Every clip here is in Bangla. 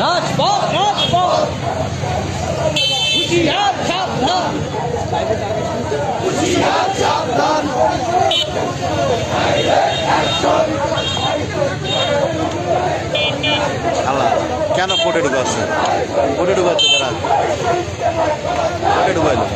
রাজপথ রাজপথ হুশিয়ার সাবধান আল্লাহ কেন কোটে ঢুকাচ্ছে কোটে ঢুকাচ্ছে তারা কোটে ঢুকাইলো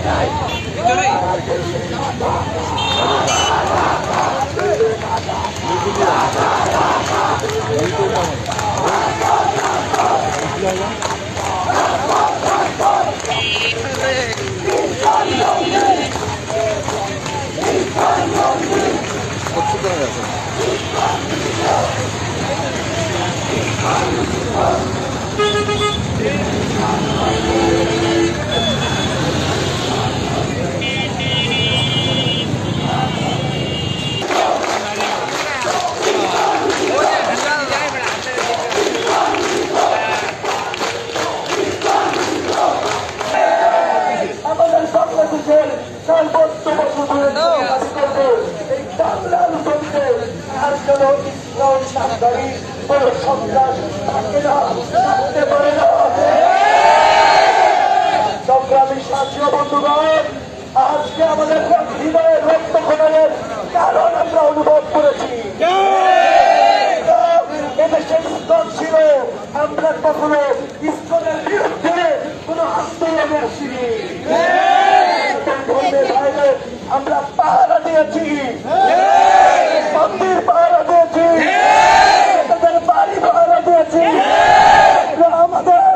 কোন সংগ্রামী সাথী বন্ধুগণ আজকে আমাদের হৃদয়ের রক্ত খননের কারণ আমরা অনুভব করেছি এদেশে ইস্কন ছিল আমরা কখনো ইস্কনের বিরুদ্ধে কোন আন্দোলনে আসিনি আমরা পাহারা দিয়েছি মন্দির পাহারা দিয়েছি তাদের বাড়ি পাহারা দিয়েছি আমরা আমাদের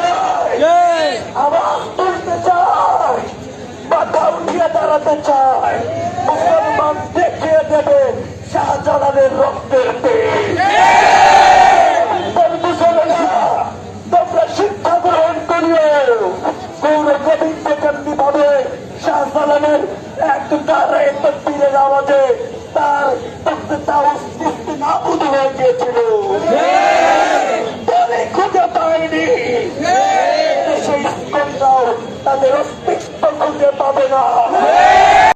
দাঁড়াতে চায় মুসলমান দেখিয়ে দেবে শাহজালালের রক্তের তোমরা শিক্ষা গ্রহণ করিও। গৌর গোবিন্দ কেমনি ভাবে শাহজালালের এক তারে আওয়াজে তার তার নাবুদ হয়ে গিয়েছিল। খুঁজে পায়নি সেই তাদের পাবে না।